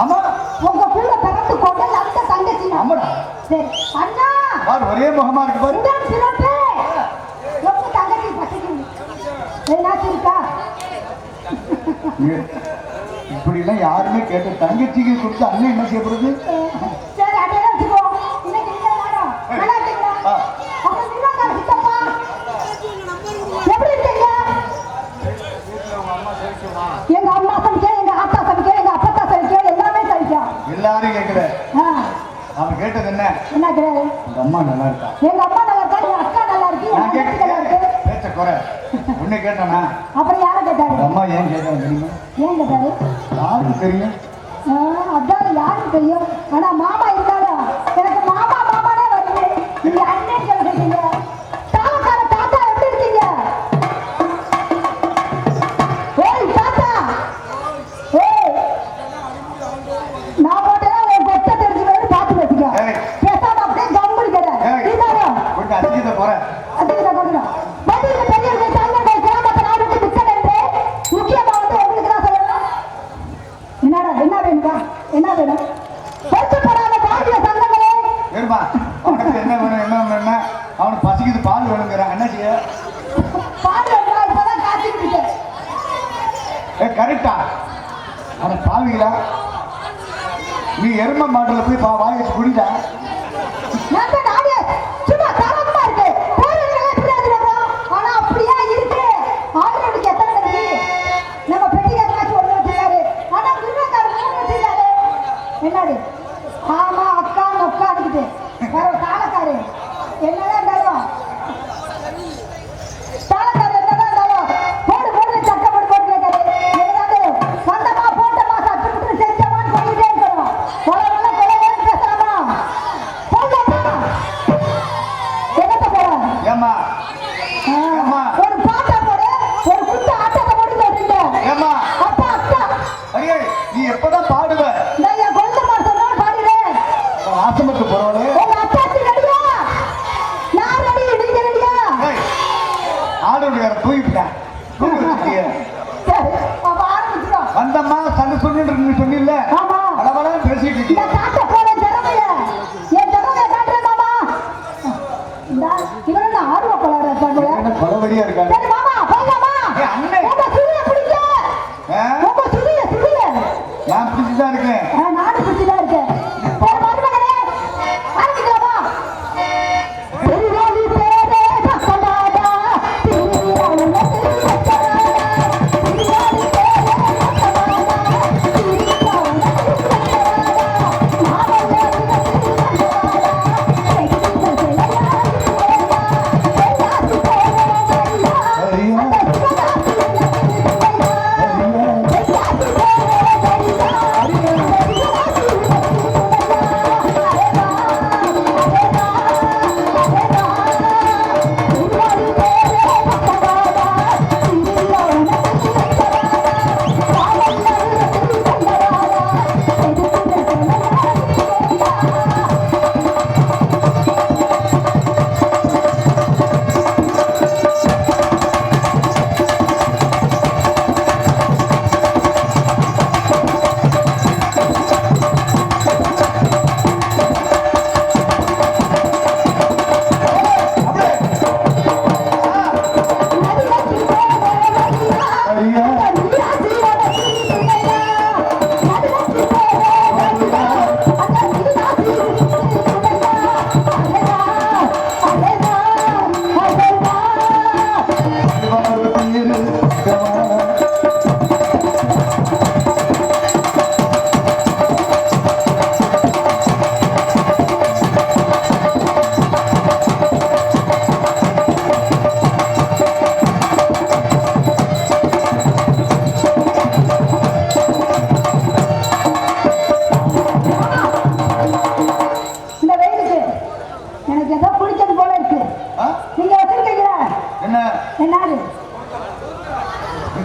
ஆமா உங்க கூட பிறந்து கொண்டல் அந்த தங்கச்சி. ஆமாடா சரி அண்ணா. பாரு ஒரே முகமா இருக்கு பாரு. இதான் சிறப்பு. எப்ப தங்கச்சி பசிக்கு என்னாச்சு இருக்கா? இப்படி எல்லாம் யாருமே கேட்ட தங்கச்சிக்கு கொடுத்து அண்ணன் என்ன செய்யப்படுது கேட்டது என்ன என்ன அம்மா நல்லா இருக்கா எங்க அம்மா நல்லா இருக்கா எங்க அக்கா நல்லா இருக்கு என் தங்கச்சி நல்லா பேச்ச குறை. உன்னை கேட்டானா? அப்புறம் யார கேட்டாரு? அம்மா ஏன் கேட்டாங்க தெரியுமா? ஏன் கேட்டாரு? யாருக்கு தெரியும்? அதான் யாருக்கு தெரியும்? ஆனா மாமா இருந்தாலும் எனக்கு மாமா மாமானே வருது. நீங்க அடுத்து என்ன வேணும் என்ன வேணும்னா அவனுக்கு பசிக்குது பால் வேணுங்கிறான். என்ன செய்ய? ஏ கரெக்டா. அவன் பாவிகளா? நீ எருமை மாட்டில் போய் பா வாங்கி குடிடா. அஞ்சாருக்கு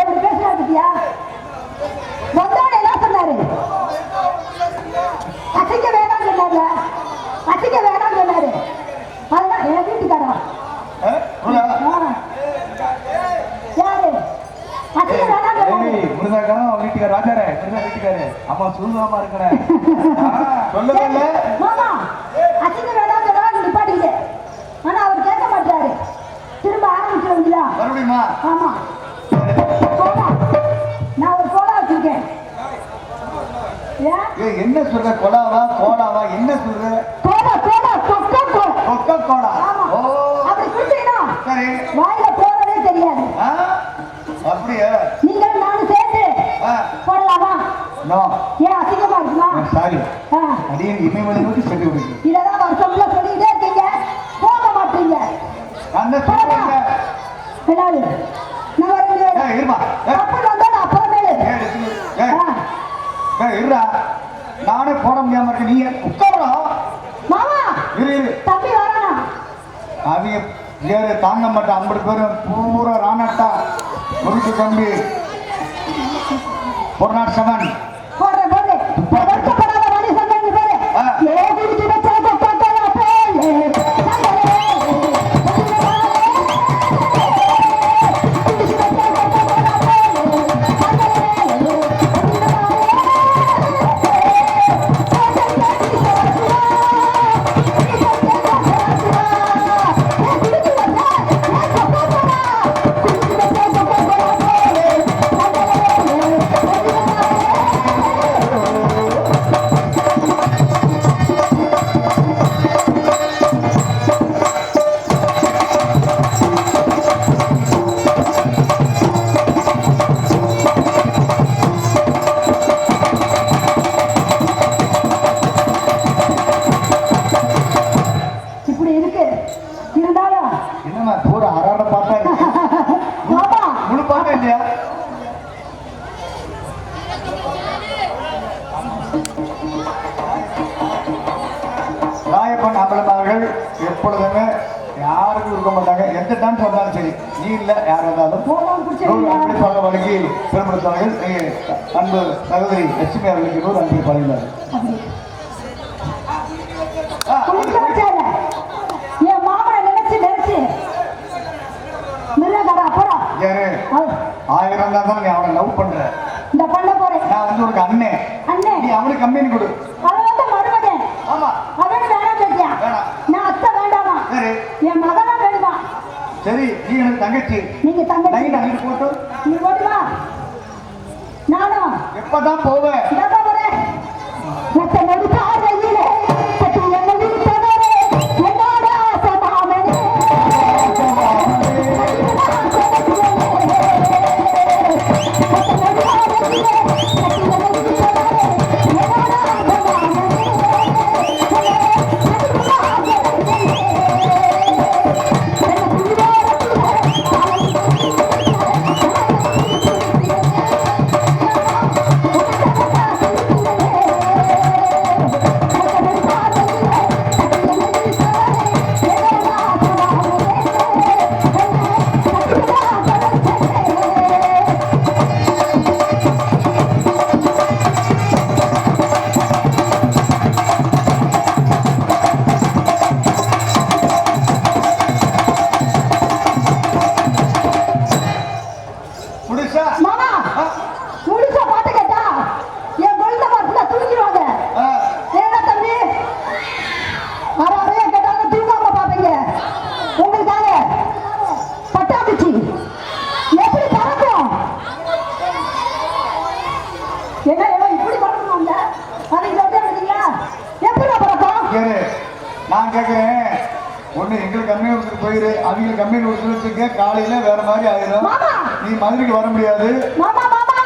எப்படி பேசினா பத்தியா? வந்தோட என்ன சொன்னாரு? அசைக்க வேணாம் சொன்னாங்க அசைக்க வேணாம் சொன்னாரு. அதுதான் என் வீட்டுக்காரா? யாரு? அசைக்க வேணாம் முருகாக்காரன் அவன் வீட்டுக்கார ராஜாரே முருகா வீட்டுக்காரு அம்மா சுருகாமா வேணாம் சொன்னா நிப்பாட்டிக்கிட்டு. ஆனா அவர் கேட்க மாட்டாரு திரும்ப ஆரம்பிச்சிருவீங்களா? மறுபடியுமா? ஆமா. ஏய், என்ன சொல்ற? கொடாவா? கோடாவா? என்ன சொல்ற? கோடா கோடா கொக்கோ கொக்க ஆமா. ஓ. அப்படி சரி. வாயில போறதே தெரியாது. அப்படியா? நீங்கள் நானும் சேர்ந்து ஆ. போடலாமா? நோ. ஏன் அசிங்கமா இருக்குமா? சாரி அடியே நோக்கி சென்று விடுங்க இதெல்லாம் வருஷம்ல சொல்லிக்கிட்டே இருக்கீங்க போக மாட்டீங்க அந்த சொல்றேன் விடாது நம்ம ரெண்டு பேரும் ஏய் இருமா ஏய் கப்பல் வந்தோம் அப்புறமேலு ஏய், எடுத்து- ஏய், ஆ, ஏய், இருடா நானே போட முடியாம இருக்கு நீ உட்காரா மாமா இரு இரு தம்பி வரானா அவங்க ஏறு தாங்க மாட்டான் ஐம்பது பேரும் பூரா முறுக்கு கம்பி ஒரு நாட் செவன் சகோதரி லட்சுமி அவர்களுக்கு நூறு அன்பு அவ- ஆயிரம் தான் நீ அவனை லவ் பண்ற. இந்த பண்ண போறேன் நான் வந்து உனக்கு அண்ணன் அண்ணே. நீ அவனுக்கு கம்பெனி கொடு. அவன் வந்து மருமகன். ஆமா. அவனு வேணாம் வேணாம். நான் அத்தை வேண்டாமா? சரி என் மகனா வேணுமா? சரி நீ எனக்கு தங்கச்சி. நீங்க தங்கச்சி. அங்கிட்டு போட்டு நீ ஓட்டுமா நானும் எப்பதான் போவேன் முடிச்சா மாமா முழுசா பாட்டு கேட்டா. என் குழந்தை பார்த்து தூங்கிடுவாங்க. ஏன்னா தம்பி அரை அறையா கேட்டாலும் தூங்காம பாப்பீங்க உங்களுக்காக பட்டாம்பூச்சி. எப்படி பறக்கும்? என்ன இப்படி பறக்கணும்ல அதை சொல்லிட்டு இருக்கீங்களா எப்படி பறக்கும்? நான் கேட்கிறேன் ஒண்ணு எங்களுக்கு கம்மியாக கொடுத்துட்டு போயிரு. அவங்களுக்கு கம்மியாக கொடுத்துட்டு காலையில வேற மாதிரி ஆயிரும். நீ மதுரைக்கு வர முடியாது. மாமா மாமா.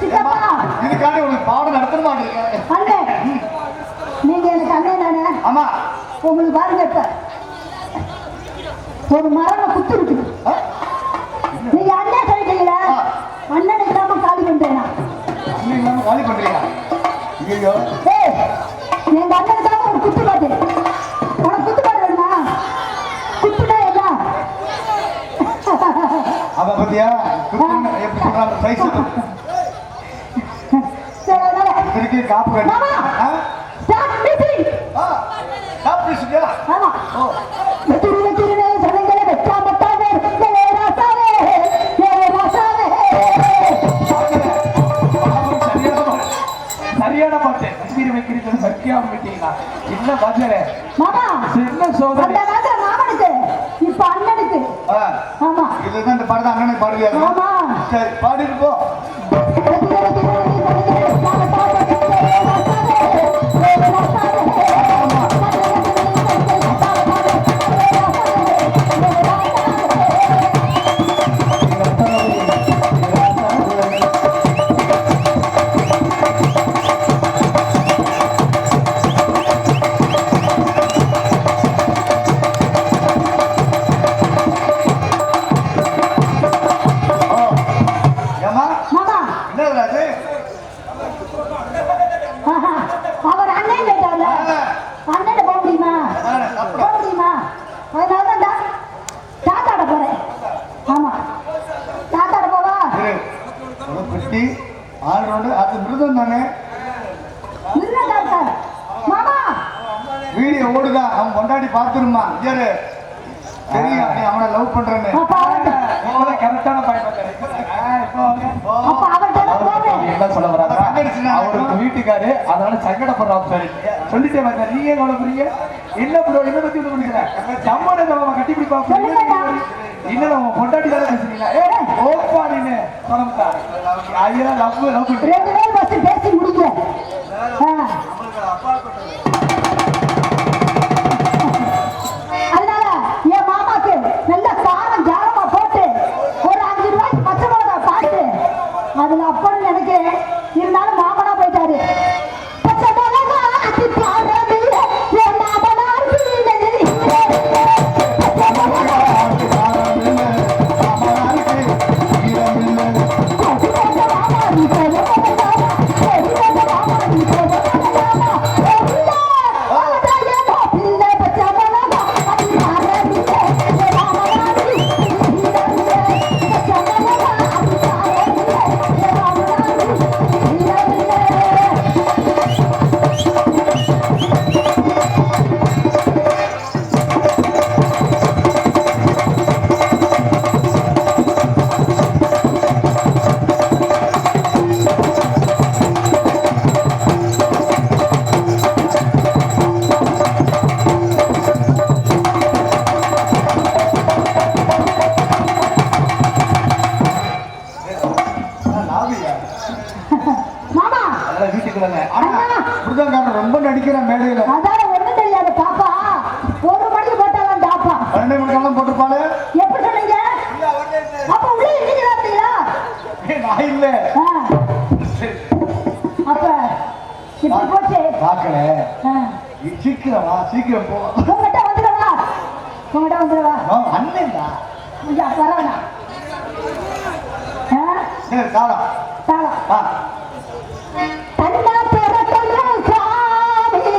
இதுக்காண்டி உனக்கு பாடம் நடத்த மாட்டேங்க அண்ணே நீங்க எனக்கு அண்ணே தானே ஆமா. உங்களுக்கு பாருங்க இப்ப. ஒரு மரம் குத்து இருக்குது? நீங்க அண்ணன் சொல்லிட்டீங்களா? காலி. அண்ணன் இல்லாம காலி பண்றியா ஐயோ ஏய் எங்க அண்ணனுக்கு தான் ஒரு குத்து பாட்டு. உனக்கு குத்து பாட்டு வேணுமா? குத்துனா என்ன? அவ பத்தியா? குத்துன்னு எப்படி சொல்றாங்க காப்பு கட்டி மாமா? ஸ்டார்ட் மியூசிக் ஆ, காப்பு வச்சுட்டியா? ஆமா. ஓ. வெற்றிரு வெற்றிருனே சனங்களே வெச்சா மட்டாவே ஏ ராசாவே ஏ ராசாவே. சரியான பாட்டு. சரியான பாட்டு கம்பீர வைக்கிறது சக்கியாம விட்டீங்களா? என்ன பாஜரே மாமா! என்ன சோதனை? அந்த காலத்துல மாமனுக்கு. இப்ப அண்ணனுக்கு. ஆ, ஆமா. இதுதான் இந்த பாடம் அண்ணனுக்கு பாடுவியா? ஆமா. சரி பாடிட்டு போ. என்ன சொல்ல வராங்க? அவருக்கு வீட்டுக்காரு. அதனால சங்கடப்படுறாரு சரி. சொல்லிட்டே வந்த நீங்க ஏன் கவலைப்படுறீங்க என்ன ப்ரோ? என்ன பத்தி ஒண்ணு முடிக்கல சம்மனை நம்ம கட்டி பிடிப்பா. இல்ல நம்ம பொண்டாட்டி தானே பேசுறீங்களா? ஏ ஓப்பா நீனு சொல்லுங்கடா ஐயா லவ் லவ். பேசி தன்னா பிறக்கணும் சாமி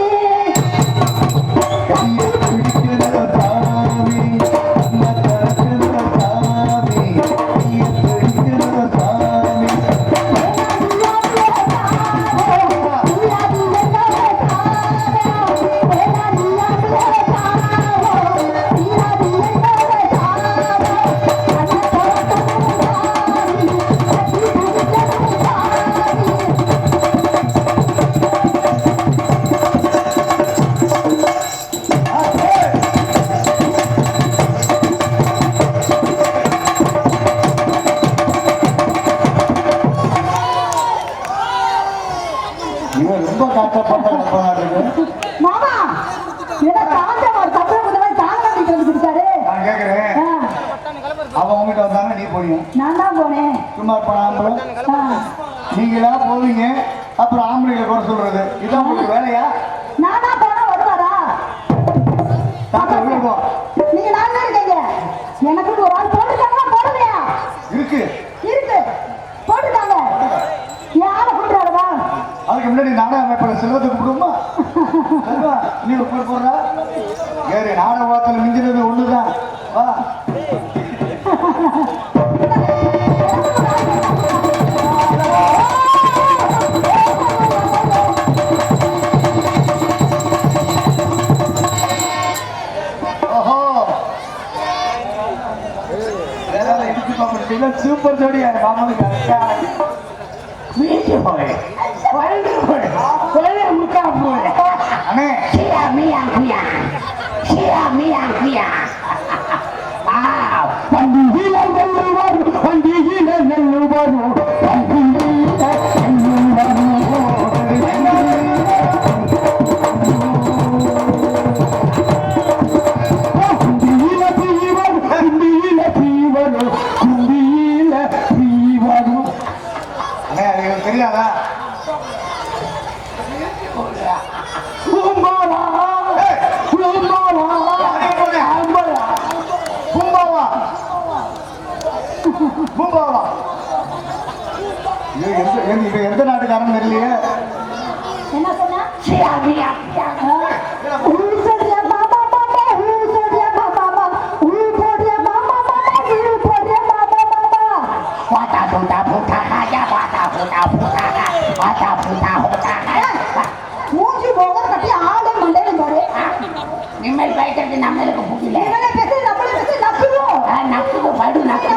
நீ உப்பு போடுற ஏறி நாட வார்த்தையில் மிஞ்சினது ஒண்ணுதான். வா. சூப்பர் ஜோடி யாரு? மாமனுக்கு வீட்டு போய். குழந்தை முக்கா போய். နဲ့ရှိရမရခွေရရှိရမရခွေရ தாத்தா பூத்தா ஹோத்தா மூஞ்சி போக கட்டி ஆளு மண்டையில பாரு நிம்மல் பயிட்டது நம்மளுக்கு புரியல நம்மளே பேசி நம்மளே பேசி நக்குவோம் நக்குவோம் படு நக்கு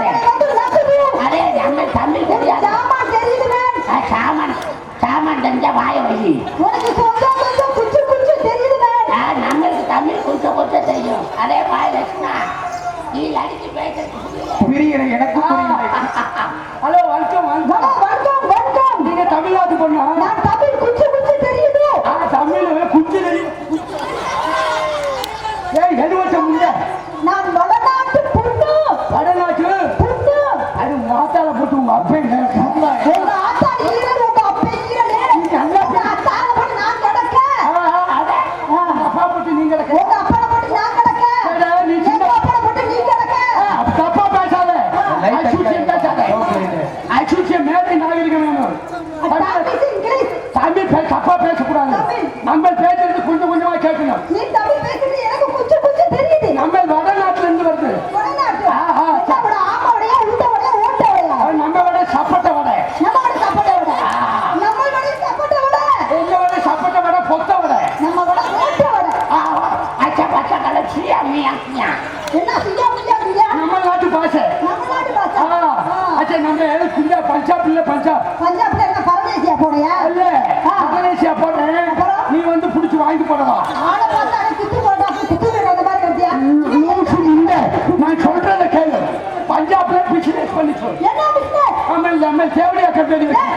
ಕಡಿಮೆ